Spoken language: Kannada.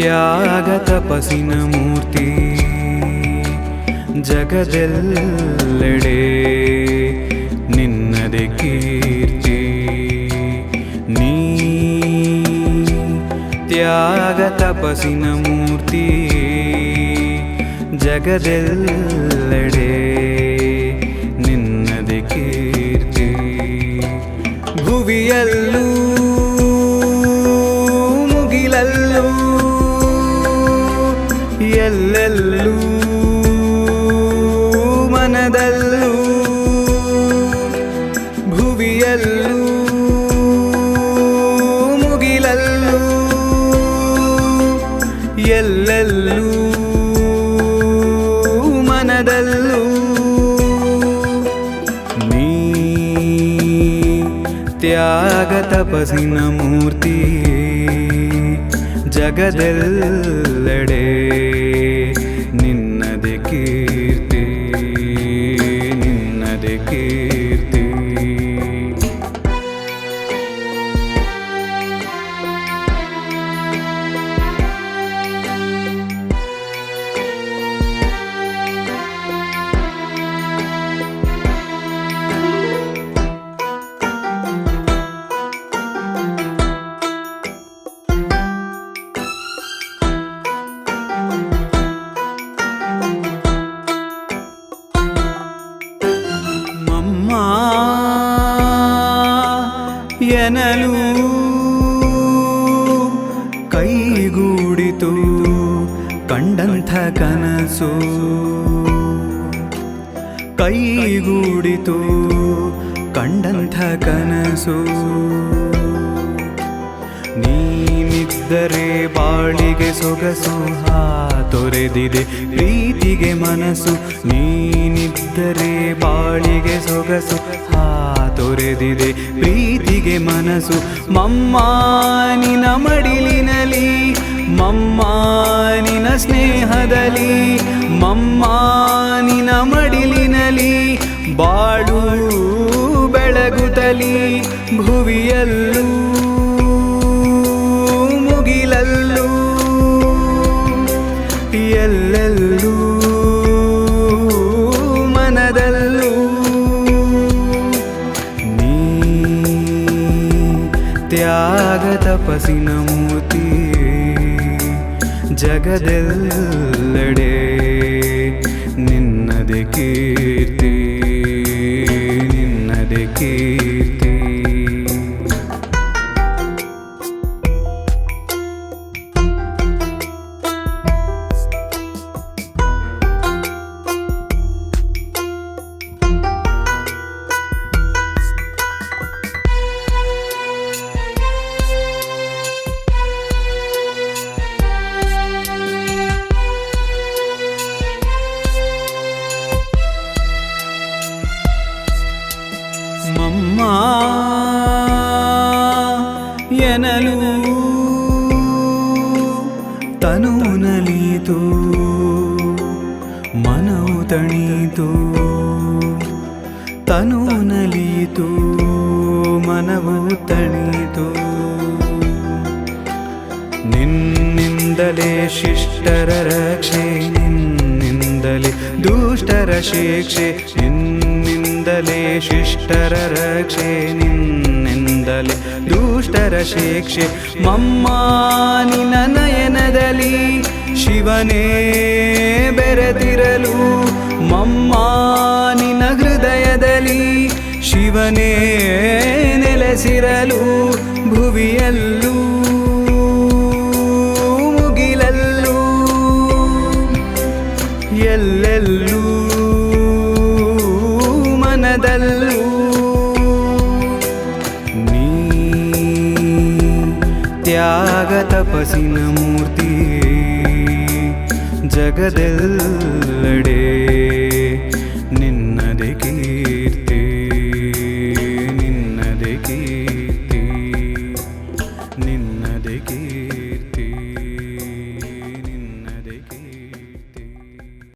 ತ್ಯಾಗ ತಪಸ್ಸಿನ ಮೂರ್ತಿ ಜಗದೆಲ್ಲೆಡೆ ನಿನ್ನದೆ ಕೀರ್ತಿ. ನೀ ತ್ಯಾಗ ತಪಸ್ಸಿನ ಮೂರ್ತಿ ಜಗದೆಲ್ಲೆಡೆ ನಿನ್ನದೆ ಕೀರ್ತಿ. ಭುವಿಯಲ್ಲೂ ಭುವಿಯಲ್ಲೂ ಮುಗಿಲಲ್ಲೂ ಎಲ್ಲೆಲ್ಲೂ ಮನದಲ್ಲೂ ನೀ ತ್ಯಾಗ ತಪಸ್ಸಿನ ಮೂರ್ತಿ ಜಗದೆಲ್ಲೆಡೆ ಎನಲು ಕೈಗೂಡಿತು ಕಂಡಂಥ ಕನಸು. ಕೈಗೂಡಿತು ಕಂಡಂಥ ಕನಸು. ನೀನಿದ್ದರೆ ಬಾಳಿಗೆ ಸೊಗಸು, ಹಾ, ತೊರೆದಿದೆ ಪ್ರೀತಿಗೆ ಮನಸ್ಸು ನೀನಿದ್ದರೆ ಬಾಳಿಗೆ ಸೊಗಸು, ಹಾ ತೊರೆದಿದೆ. ಪ್ರೀತಿಗೆ ಮನಸ್ಸು ಮಮ್ಮಾನಿನ ಮಡಿಲಿನಲಿ ಮಮ್ಮಾನಿನ ಸ್ನೇಹದಲ್ಲಿ ಮಮ್ಮ ನಿನ ಮಡಿಲಿನಲಿ ಬಾಳು ಬೆಳಗುತ್ತಲಿ ಭುವಿಯಲ್ಲೂ त्यागतपसिनोति जगल्लडे ನಲಿತು ಮನವು ತಣಿತು ತನು ನಲಿತು ಮನವು ತಣಿತು ನಿನ್ನಿಂದಲೇ ಶಿಷ್ಟರ ರಕ್ಷೆ, ನಿನ್ನಿಂದಲೇ ದುಷ್ಟರ ಶಿಕ್ಷೆ, ನಿನ್ನಿಂದಲೇ ಶಿಷ್ಟರ ರಕ್ಷೆ, ನಿನ್ನಿಂದಲೇ ದುಷ್ಟರ ಶಿಕ್ಷೆ. ಮಮ್ಮ ನಿನ್ನ ನಯನದಲ್ಲಿ ಶಿವನೇ ಬೆರೆತಿರಲು. ಮಮ್ಮ ನಿನ್ನ ಹೃದಯದಲ್ಲಿ ಶಿವನೇ ನೆಲೆಸಿರಲು. ಭುವಿಯಲ್ಲೂ ಮುಗಿಲಲ್ಲೂ ಎಲ್ಲೆಲ್ಲೂ ಮನದಲ್ಲೂ. ತ್ಯಾಗ ತಪಸ್ಸಿನ ಮೂರ್ತಿ ಜಗದೆಲ್ಲೆಡೆ.